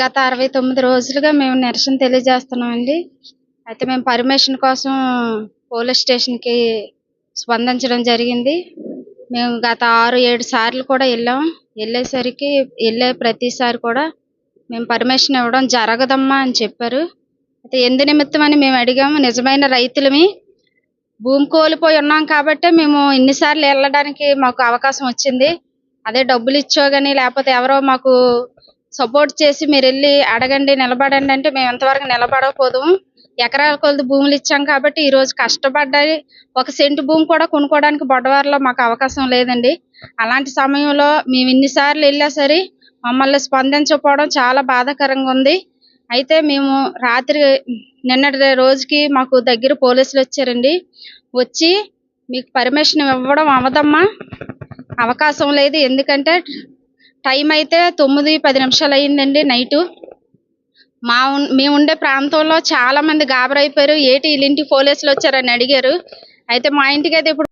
గత అరవై తొమ్మిది రోజులుగా మేము నిరసన తెలియజేస్తున్నామండి. అయితే మేము పర్మిషన్ కోసం పోలీస్ స్టేషన్కి స్పందించడం జరిగింది. మేము గత ఆరు ఏడు సార్లు కూడా వెళ్ళాం. వెళ్ళేసరికి వెళ్ళే ప్రతిసారి కూడా మేము పర్మిషన్ ఇవ్వడం జరగదమ్మా అని చెప్పారు. అయితే ఎందు నిమిత్తం అని మేము అడిగాము నిజమైన రైతులమి భూమి కోల్పోయి ఉన్నాం కాబట్టే మేము ఇన్నిసార్లు వెళ్ళడానికి మాకు అవకాశం వచ్చింది. అదే డబ్బులు ఇచ్చో కానీ లేకపోతే ఎవరో మాకు సపోర్ట్ చేసి మీరు వెళ్ళి అడగండి నిలబడండి అంటే మేము ఎంతవరకు నిలబడకపోదుము. ఎకరాల కొలది భూములు ఇచ్చాం కాబట్టి ఈ రోజు కష్టపడ్డాయి. ఒక సెంటు భూమి కూడా కొనుక్కోవడానికి బొడ్డవారిలో మాకు అవకాశం లేదండి. అలాంటి సమయంలో మేము ఇన్నిసార్లు వెళ్ళా సరే మమ్మల్ని స్పందించకపోవడం చాలా బాధాకరంగా ఉంది. అయితే మేము రాత్రి నిన్నటి రోజుకి మాకు దగ్గర పోలీసులు వచ్చారండి. వచ్చి మీకు పర్మిషన్ ఇవ్వడం అవ్వదమ్మా అవకాశం లేదు. ఎందుకంటే టైం అయితే తొమ్మిది పది నిమిషాలు అయిందండి నైటు. మా మేము ఉండే ప్రాంతంలో చాలా మంది గాబరైపోయారు. ఏటి వీళ్ళింటి పోలీసులు వచ్చారని అడిగారు. అయితే మా ఇంటికి అయితే ఇప్పుడు